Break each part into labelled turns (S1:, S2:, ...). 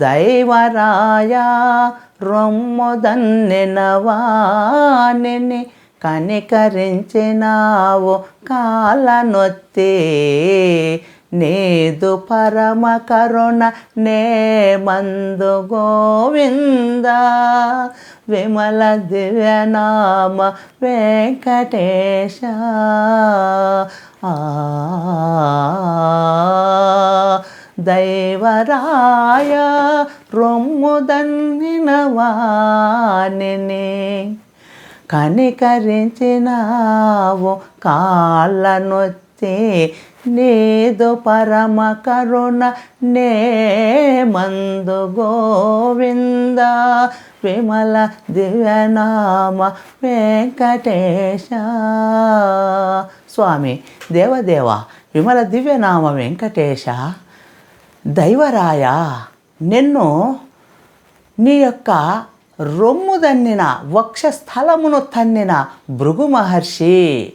S1: దైవరాయ రొమ్ముదన్నెనవాణిని కనికరించినావు కాలనొత్తి. నీదు పరమ కరుణ నే మందు గోవింద. విమల దివ్యనామ వెంకటేశ. ఆ దైవరాయ రొమ్ముదన్నిన వాణిని కనికరించినావు కాళ్ళనొత్తి నీదు పరమ కరుణ నే మందు గోవింద. విమల దివ్యనామ వెంకటేశ. స్వామి దేవదేవ విమల దివ్యనామ వెంకటేశ. దైవరాయ నిన్ను నీ యొక్క రొమ్ము దన్నిన వక్షస్థలమును తన్నిన భృగు మహర్షి.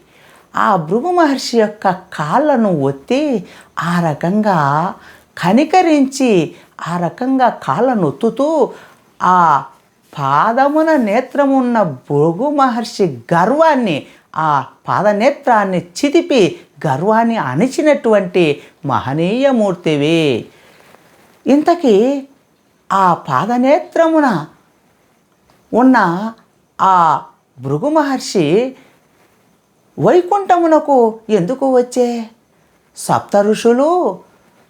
S1: ఆ భృగు మహర్షి యొక్క కాళ్ళను ఒత్తి ఆ రకంగా కనికరించి ఆ రకంగా కాళ్ళను ఒత్తుతూ ఆ పాదమున నేత్రమున్న భృగు మహర్షి గర్వాన్ని ఆ పాదనేత్రాన్ని చిదిపి గర్వాన్ని అణిచినటువంటి మహనీయమూర్తివి. ఇంతకీ ఆ పాదనేత్రమున ఉన్న ఆ భృగు మహర్షి వైకుంఠమునకు ఎందుకు వచ్చే? సప్త ఋషులు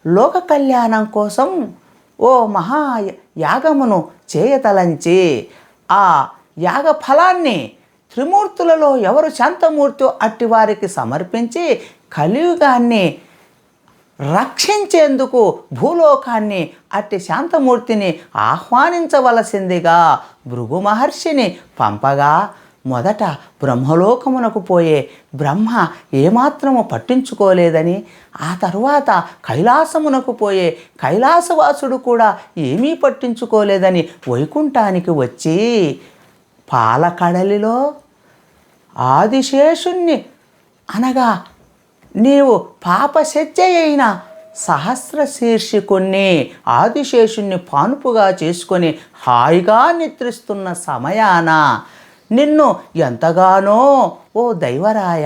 S1: లోక కళ్యాణం కోసం ఓ మహా యాగమును చేయతలంచి ఆ యాగ ఫలాన్ని త్రిమూర్తులలో ఎవరు శాంతమూర్తి అట్టి వారికి సమర్పించి కలియుగాన్ని రక్షించేందుకు భూలోకాన్ని అట్టి శాంతమూర్తిని ఆహ్వానించవలసిందిగా భృగు మహర్షిని పంపగా మొదట బ్రహ్మలోకమునకు పోయే బ్రహ్మ ఏమాత్రము పట్టించుకోలేదని ఆ తరువాత కైలాసమునకు పోయే కైలాసవాసుడు కూడా ఏమీ పట్టించుకోలేదని వైకుంఠానికి వచ్చి పాలకడలిలో ఆదిశేషుణ్ణి అనగా నీవు పాపశత్య అయిన సహస్ర శీర్షికుణ్ణి ఆదిశేషుణ్ణి పానుపుగా చేసుకొని హాయిగా నిద్రిస్తున్న సమయాన నిన్ను ఎంతగానో ఓ దైవరాయ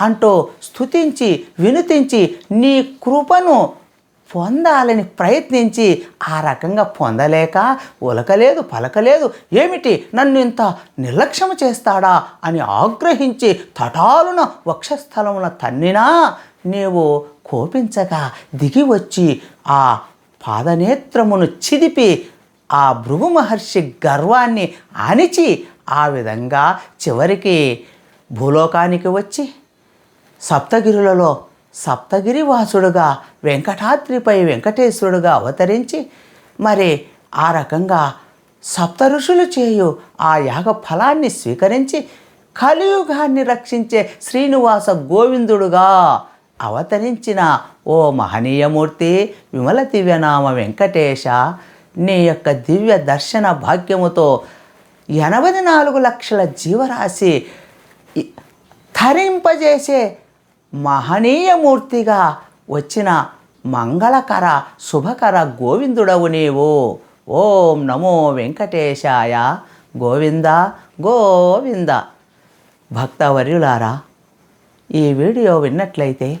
S1: అంటూ స్తుతించి వినుతించి నీ కృపను పొందాలని ప్రయత్నించి ఆ రకంగా పొందలేక ఉలకలేదు పలకలేదు. ఏమిటి? నన్ను ఇంత నిర్లక్ష్యం చేస్తాడా అని ఆగ్రహించి తటాలున వక్షస్థలమున తన్నినా నీవు కోపించగా దిగి వచ్చి ఆ పాదనేత్రమును చిదిపి ఆ భృగు మహర్షి గర్వాన్ని అణిచి ఆ విధంగా చివరికి భూలోకానికి వచ్చి సప్తగిరులలో సప్తగిరివాసుడుగా వెంకటాద్రిపై వెంకటేశ్వరుడుగా అవతరించి మరి ఆ రకంగా సప్త ఋషులు చేయు ఆ యాగ ఫలాన్ని స్వీకరించి కలియుగాన్ని రక్షించే శ్రీనివాస గోవిందుడుగా అవతరించిన ఓ మహనీయమూర్తి విమల దివ్యనామ వెంకటేశ నీ యొక్క దివ్య దర్శన భాగ్యముతో ఎనభై నాలుగు లక్షల జీవరాశి ధరింపజేసే మహనీయమూర్తిగా వచ్చిన మంగళకర శుభకర గోవిందుడవు నీవు. ఓం నమో వెంకటేశాయ. గోవింద గోవింద. భక్తవర్యులారా ఈ వీడియో విన్నట్లయితే